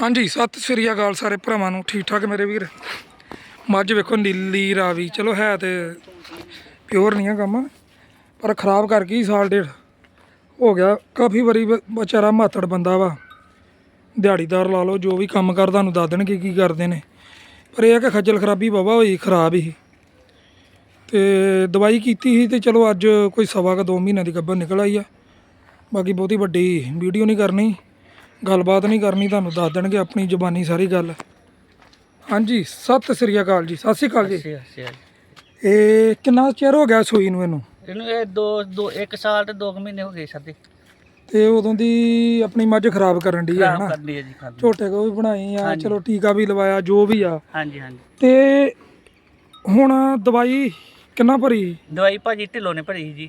ਹਾਂਜੀ, ਸਤਿ ਸ੍ਰੀ ਅਕਾਲ ਸਾਰੇ ਭਰਾਵਾਂ ਨੂੰ। ਠੀਕ ਠਾਕ ਮੇਰੇ ਵੀਰ? ਮੱਝ ਵੇਖੋ ਨੀਲੀ ਰਾਵੀ। ਚਲੋ ਹੈ ਤੇ ਪਿਓਰ ਨਹੀਂ ਆ ਕੰਮ, ਪਰ ਖਰਾਬ ਕਰ ਗਈ ਸਾਲ ਡੇਢ। ਹੋ ਗਿਆ, ਕਾਫੀ ਵਾਰੀ ਵਿਚਾਰਾ ਮਾਤੜ ਬੰਦਾ ਵਾ। ਦਿਹਾੜੀਦਾਰ ਲਾ ਲਓ, ਜੋ ਵੀ ਕੰਮ ਕਰ ਤੁਹਾਨੂੰ ਦੱਸ ਦੇਣਗੇ ਕੀ ਕਰਦੇ ਨੇ। ਪਰ ਇਹ ਆ ਕਿ ਖੱਜਲ ਖਰਾਬੀ ਬਾਬਾ ਹੋਈ, ਖਰਾਬ ਹੀ। ਤੇ ਦਵਾਈ ਕੀਤੀ ਸੀ ਤੇ ਚਲੋ ਅੱਜ ਕੋਈ ਸਵਾ ਕ 2 ਮਹੀਨਿਆਂ ਦੀ ਗੱਭਰ ਨਿਕਲ ਆਈ ਆ। ਬਾਕੀ ਬਹੁਤੀ ਵੱਡੀ ਵੀਡੀਓ ਨਹੀਂ ਕਰਨੀ। ਗੱਲਬਾਤ ਨਹੀਂ ਕਰਨੀ ਤੁਹਾਨੂੰ ਦੱਸ ਦੇਣਗੇ ਆਪਣੀ ਜ਼ੁਬਾਨੀ ਸਾਰੀ ਗੱਲ। ਹਾਂਜੀ ਸਤਿ ਸ੍ਰੀ ਅਕਾਲ ਜੀ ਸਤਿ ਸ੍ਰੀ ਅਕਾਲ ਜੀ। ਅੱਛਾ ਅੱਛਾ ਇਹ ਕਿੰਨਾ ਚਿਰ ਹੋ ਗਿਆ ਸੂਈ ਨੂੰ ਇਹਨੂੰ? ਇਹਨੂੰ ਇਹ ਦੋ ਦੋ ਇੱਕ ਸਾਲ ਤੇ 2 ਮਹੀਨੇ ਹੋ ਗਏ ਸਰ ਤੇ ਉਦੋਂ ਦੀ ਆਪਣੀ ਮੱਝ ਖਰਾਬ ਕਰਨ ਦੀ ਹੈ ਨਾ ਕਰਦੀ ਹੈ ਜੀ ਖਾਦੀ ਝੋਟੇ ਕੋ ਵੀ ਬਣਾਈ ਆ। ਚਲੋ ਟੀਕਾ ਵੀ ਲਵਾਇਆ ਜੋ ਵੀ ਆ। ਹਾਂਜੀ ਹਾਂਜੀ। ਤੇ ਹੁਣ ਦਵਾਈ ਕਿੰਨਾ ਭਰੀ? ਦਵਾਈ ਭਾਜੀ ਢਿੱਲੋਂ ਨੇ ਭਰੀ ਜੀ।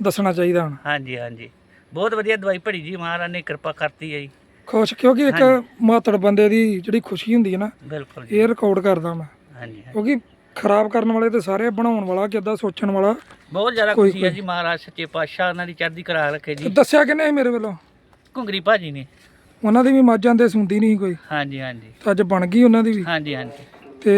ਦੱਸਣਾ ਚਾਹੀਦਾ ਹੁਣ। ਹਾਂਜੀ ਹਾਂਜੀ। ਬਹੁਤ ਵਧੀਆ ਦਵਾਈ ਭਰੀ ਜੀ ਮਹਾਰਾਜ ਨੇ ਕਿਰਪਾ ਕਰਤੀ ਹੈ ਜੀ। ਖੁਸ਼ ਕਿਉਂਕਿ ਇੱਕ ਮਾਤੜ ਬੰਦੇ ਦੀ ਜਿਹੜੀ ਖੁਸ਼ੀ ਹੁੰਦੀ ਹੈ ਨਾ ਬਿਲਕੁਲ ਜੀ। ਇਹ ਰਿਕਾਰਡ ਕਰਦਾ ਮੈਂ। ਹਾਂਜੀ ਹਾਂਜੀ। ਕਿਉਂਕਿ ਖਰਾਬ ਕਰਨ ਵਾਲੇ ਤੇ ਸਾਰੇ ਬਣਾਉਣ ਵਾਲਾ ਕਿੱਦਾਂ ਸੋਚਣ ਵਾਲਾ ਬਹੁਤ ਜ਼ਿਆਦਾ ਕੋਈ- ਖੁਸ਼ੀ ਹੈ ਜੀ ਮਹਾਰਾਜ ਸੱਚੇ ਪਾਤਸ਼ਾਹ ਉਹਨਾਂ ਦੀ ਚੜ੍ਹਦੀ ਕਰਾ ਰੱਖੇ ਤੇ ਜੀ ਦੱਸਿਆ ਕਿਨੇ ਸੀ ਮੇਰੇ ਵੱਲੋਂ? ਘੁੰਗਰੀ ਭਾਜੀ ਨੇ। ਉਹਨਾਂ ਦੀ ਵੀ ਮੱਝਾਂ ਦੇ ਸੁਣਦੀ ਨਹੀਂ ਸੀ ਕੋਈ। ਹਾਂਜੀ ਹਾਂਜੀ। ਅੱਜ ਬਣ ਗਈ ਉਹਨਾਂ ਦੀ ਵੀ। ਹਾਂਜੀ ਹਾਂਜੀ। ਤੇ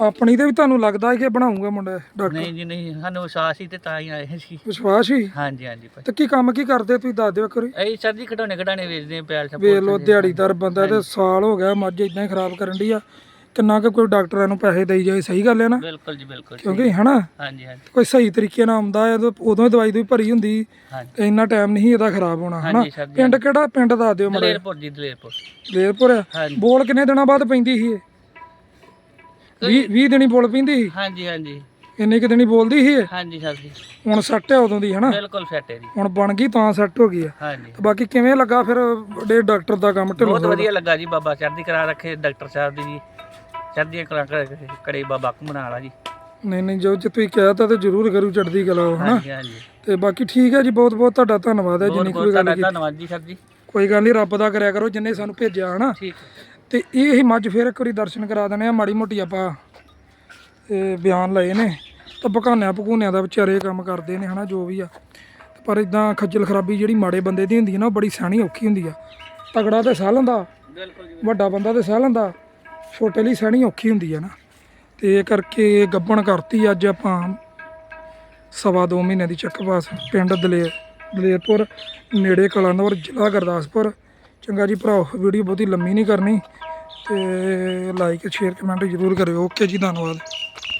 ਆਪਣੀ ਤੇ ਵੀ ਤੁਹਾਨੂੰ ਲੱਗਦਾ ਹੈ ਕਿ ਬਣਾਉਂਗਾ ਮੁੰਡਾ ਡਾਕਟਰ? ਨਹੀਂ ਜੀ ਨਹੀਂ ਸਾਨੂੰ ਵਿਸ਼ਵਾਸ ਹੀ ਤੇ ਤਾਂ ਹੀ ਆਏ ਸੀ। ਵਿਸ਼ਵਾਸ ਹੀ? ਹਾਂਜੀ ਹਾਂਜੀ ਭਾਜੀ ਤੇ ਕੀ ਕੰਮ ਕੀ ਕਰਦੇ ਤੁਸੀਂ ਦੱਸ ਦਿਓ ਕਰੀ ਇਹ ਸਰ ਜੀ ਖਡੋਣੇ ਖਡਾਣੇ ਵੇਚਦੇ ਆ ਪਿਆਲ ਸਭ ਵੇਖ ਲੋ ਦਿਹਾੜੀਦਾਰ ਬੰਦਾ ਤੇ ਸਾਲ ਹੋ ਗਿਆ ਮੱਝ ਇਦਾਂ ਹੀ ਖਰਾਬ ਕਰਨ ਦੀ ਆ। ਕਿੰਨਾ ਕੁ ਕੋਈ ਡਾਕਟਰਾਂ ਨੂੰ ਪੈਸੇ ਦੇਈ ਜਾਏ ਸਹੀ ਗੱਲ ਹੈ ਨਾ? ਬਿਲਕੁਲ ਜੀ ਬਿਲਕੁਲ ਕਿਉਂਕਿ ਹਨਾ? ਹਾਂਜੀ ਹਾਂਜੀ। ਕੋਈ ਸਹੀ ਤਰੀਕੇ ਨਾਲ ਆਉਂਦਾ ਹੈ ਉਦੋਂ- ਉਦੋਂ ਹੀ ਦਵਾਈ ਦੂਈ ਭਰੀ ਹੁੰਦੀ ਹਾਂਜੀ। ਤੇ ਇੰਨਾ ਟਾਈਮ ਨਹੀਂ ਇਹਦਾ ਖਰਾਬ ਹੋਣਾ ਹਨਾ? ਹਾਂਜੀ ਸਰ ਜੀ ਪਿੰਡ ਕਿਹੜਾ? ਪਿੰਡ ਦੱਸ ਦਿਓ ਮੜਾ ਦਲੇਰਪੁਰ ਜੀ ਦਲੇਰਪੁਰ। ਲੇਰਪੁਰ? ਹਾਂਜੀ। ਬੋਲ ਕਿੰਨੇ ਦਿਨਾਂ ਬਾਅਦ ਪੈਂਦੀ ਸੀ ਇਹ? 20 20 ਦਿਨੀ ਬੋਲ ਪੈਂਦੀ ਸੀ? ਹਾਂਜੀ ਹਾਂਜੀ। ਇੰਨੇ ਕਿ ਦਿਨੀ ਬੋਲਦੀ ਸੀ ਇਹ? ਹਾਂਜੀ ਸਰ ਜੀ ਹੁਣ ਸੱਟ ਹੈ ਉਦੋਂ ਦੀ ਹਨਾ? ਬਿਲਕੁਲ ਫਿੱਟ ਹੈ ਜੀ। ਹੁਣ ਬਣ ਗਈ ਤਾਂ ਸੱਟ ਹੋ ਗਈ ਆ। ਹਾਂਜੀ। ਤੇ ਬਾਕੀ ਕਿਵੇਂ ਲੱਗਾ ਫਿਰ ਵੱਡੇ ਡਾਕਟਰ ਦਾ ਕੰਮ ਢਿੱਲੋਂ ਬਹੁਤ? ਵਧੀਆ ਲੱਗਾ ਜੀ ਬਾਬਾ ਚੜ੍ਹਦੀ ਕਰਾ ਰੱਖੇ ਡਾਕਟਰ ਸਾਹਿਬ ਦੀ ਜੀ ਚੜ੍ਹਦੀਆਂ ਕਰਾ ਕਰੇ ਬਾਬਾ ਘੁੰਮਣ ਵਾਲਾ ਜੀ। ਨਹੀਂ ਨਹੀਂ ਜੋ ਜੇ ਤੁਸੀਂ ਕਿਹਾ ਤਾਂ ਤੇ ਜ਼ਰੂਰ ਕਰੂ ਚੜਦੀ ਕਲਾ ਉਹ, ਹਨਾ? ਹਾਂਜੀ ਹਾਂਜੀ। ਤੇ ਬਾਕੀ ਠੀਕ ਹੈ ਜੀ ਬਹੁਤ ਬਹੁਤ ਤੁਹਾਡਾ ਧੰਨਵਾਦ ਹੈ ਬਹੁਤ ਜਿੰਨੀ ਬਹੁਤ ਕੋਈ ਗੱਲ ਤੁਹਾਡਾ ਧੰਨਵਾਦ ਜੀ ਸਰ ਜੀ। ਕੋਈ ਗੱਲ ਨਹੀਂ ਰੱਬ ਦਾ ਕਰਿਆ ਕਰੋ ਜਿੰਨੇ ਸਾਨੂੰ ਭੇਜਿਆ ਹਨਾ? ਠੀਕ ਤੇ ਇਹ ਹੀ ਮੱਝ ਫੇਰ ਇੱਕ ਵਾਰੀ ਦਰਸ਼ਨ ਕਰਾ ਦਨੇ ਆ ਮਾੜੀ ਮੋਟੀ ਆਪਾਂ ਬਿਆਨ ਲਏ ਨੇ। ਤਾਂ ਪਕਾਨਿਆਂ ਪਕੂਨਿਆਂ ਦਾ ਵਿਚਾਰੇ ਕੰਮ ਕਰਦੇ ਨੇ, ਹਨਾ, ਜੋ ਵੀ ਆ। ਪਰ ਇਦਾਂ ਖੱਜਲ ਖਰਾਬੀ ਜਿਹੜੀ ਮਾੜੇ ਬੰਦੇ ਦੀ ਹੁੰਦੀ ਹੈ ਨਾ, ਉਹ ਬੜੀ ਸਹਿਣੀ ਔਖੀ ਹੁੰਦੀ ਆ। ਤਗੜਾ ਤੇ ਸਹਿ ਲੈਂਦਾ, ਵੱਡਾ ਬੰਦਾ ਤੇ ਸਹਿ ਲੈਂਦਾ, ਛੋਟੇ ਲਈ ਸਹਿਣੀ ਔਖੀ ਹੁੰਦੀ ਆ ਨਾ। ਤੇ ਇਹ ਕਰਕੇ ਗੱਬਣ ਕਰਤੀ ਅੱਜ ਆਪਾਂ, ਸਵਾ ਦੋ ਮਹੀਨੇ ਦੀ ਚੱਕ ਪਾਸ, ਪਿੰਡ ਦਲੇਰ, ਦਲੇਰਪੁਰ, ਨੇੜੇ ਕਲਾਨੌਰ, ਜ਼ਿਲ੍ਹਾ ਗੁਰਦਾਸਪੁਰ। ਚੰਗਾ ਜੀ ਭਰਾਓ, ਵੀਡੀਓ ਬਹੁਤੀ ਲੰਮੀ ਨਹੀਂ ਕਰਨੀ ਤੇ ਲਾਈਕ ਸ਼ੇਅਰ ਕਮੈਂਟ ਜ਼ਰੂਰ ਕਰਿਓ। ਓਕੇ ਜੀ, ਧੰਨਵਾਦ।